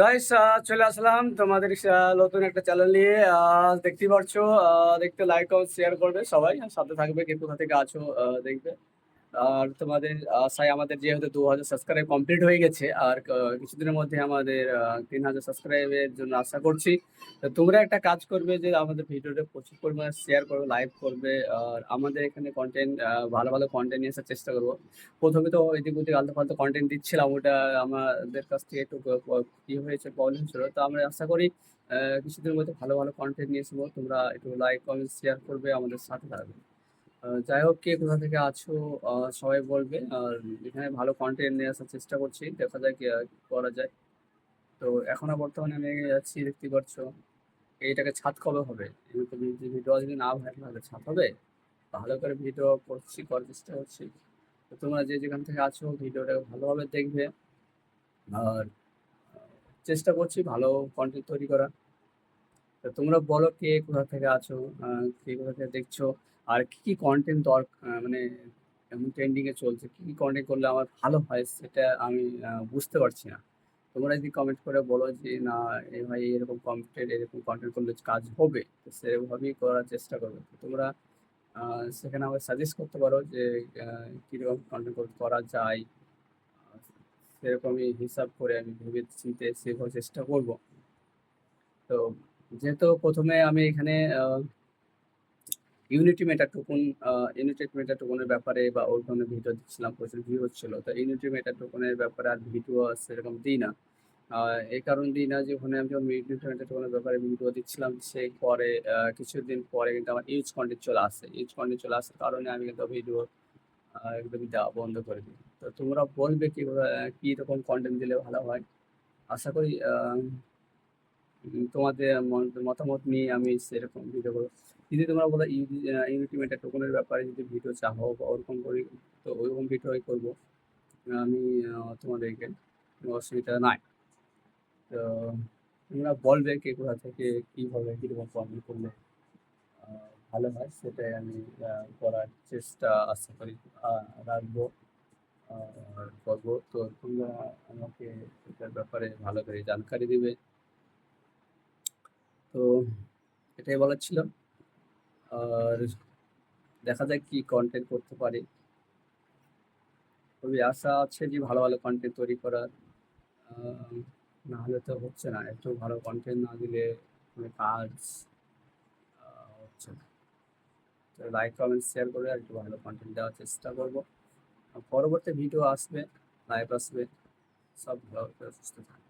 Guys চলে আসলাম তোমাদের নতুন একটা চ্যানেল নিয়ে। দেখতে পারছ দেখতে লাইক শেয়ার করবে সবাই। সাথে থাকবে, কিন্তু কোথা থেকে আছো দেখবে। আর তোমাদের আশায় আমাদের যেহেতু দু হাজার সাবস্ক্রাইব কমপ্লিট হয়ে গেছে, আর কিছুদিনের মধ্যে আমাদের তিন হাজার সাবস্ক্রাইবের জন্য আশা করছি। তো তোমরা একটা কাজ করবে যে, আমাদের ভিডিওটা প্রচুর পরিমাণে শেয়ার করবে লাইভ করবে, আর আমাদের এখানে কন্টেন্ট ভালো ভালো কন্টেন্ট নিয়ে আসার চেষ্টা করব। প্রথমে তো এদিক ওদিক আলতু ফালতু কন্টেন্ট দিচ্ছিলাম, ওটা আমাদের কাছ থেকে একটু প- হয়েছে প্রবলেম ছিল। তো আমরা আশা করি কিছুদিনের মধ্যে ভালো ভালো কন্টেন্ট নিয়ে আসব। তোমরা একটু লাইক কমেন্ট শেয়ার করবে আমাদের সাথে থাকবে। যাই হোক, কে কোথা থেকে আছো সবাই বলবে। আর এখানে ভালো কন্টেন্ট নিয়ে আসার চেষ্টা করছি, দেখা যায় কি করা যায়। তো এখনও বর্তমানে আমি যাচ্ছি, দেখতে পাচ্ছ। এইটাকে ছাদ কবে হবে? ভিডিও যদি না ভাইরাল হবে ছাদ হবে? ভালো করে ভিডিও করছি, করার চেষ্টা করছি। তো তোমরা যে যেখান থেকে আছো, ভিডিওটাকে ভালোভাবে দেখবে। আর চেষ্টা করছি ভালো কন্টেন্ট তৈরি করা তো তোমরা বলো কে কোথা থেকে আছো কে কোথা থেকে দেখছ, আর কি কি কন্টেন্ট দরকার মানে এমন ট্রেন্ডিং এ চলছে, কি কি কন্টেন্ট করলে আমার ভালো হয় সেটা আমি বুঝতে পারছি না। তোমরা যদি কমেন্ট করে বলো যে, না, এ ভাই এরকম কন্টেন্ট এরকম কন্টেন্ট করলে কাজ হবে তো সেরকমভাবেই করার চেষ্টা করবে। তোমরা সেখানে আমাকে সাজেস্ট করতে পারো যে কীরকম কন্টেন্ট করা যায়। সেরকমই হিসাব করে আমি ভেবে চিন্তে সেভাবে চেষ্টা করব। তো যেহেতু প্রথমে আমি এখানে unity meta token unity meta টোকনের ব্যাপারে বা ওর ধরনের ভিডিও দিচ্ছিলাম, প্রচুর ভিউ হচ্ছিল। তো ইউনিটি মেটা টোকনের ব্যাপারে আর ভিডিও সেরকম দিই না। এই কারণ দিই না যে ওখানে আমি যখন ইউনিটি মেটা টোকনের ব্যাপারে ভিডিও দিচ্ছিলাম, সেই পরে কিছুদিন পরে কিন্তু আমার ইউজ কন্টেন্ট চলে আসে। ইউজ কন্টেন্ট চলে আসার কারণে আমি কিন্তু ভিডিও একদমই দেওয়া বন্ধ করে দিই। তো তোমরা বলবে কি কী রকম কন্টেন্ট দিলে ভালো হয়? আশা করি তোমাদের মতামত নিয়ে আমি সেরকম ভিডিও করব। যদি তোমরা বলো ইউনিটি মেটা টোকনের ব্যাপারে যদি ভিডিও চাও বা ওরকম করি তো ওইরকম ভিডিওই করব। আমি তোমাদেরকে অসুবিধা নাই। তো তোমরা বলবে কে কোথা থেকে, কীভাবে, কীরকম কমেন্ট করলে। ভালো হয়, সেটাই আমি করার চেষ্টা আশা করি রাখব করব। তো তোমরা আমাকে এটার ব্যাপারে ভালো করে জানকারি দিবে। তো এটাই বলার ছিল। আর দেখা যাক কি কন্টেন্ট করতে পারি। খুবই আশা আছে যে ভালো ভালো কন্টেন্ট তৈরি করার। না হলে তো হচ্ছে না একটু ভালো কন্টেন্ট না দিলে কাজ হচ্ছে না। তো লাইক কমেন্ট শেয়ার করে আর একটু ভালো কন্টেন্ট দেওয়ার চেষ্টা করব। পরবর্তী ভিডিও আসবে লাইভ আসবে, সব ভালো, সুস্থ থাকবে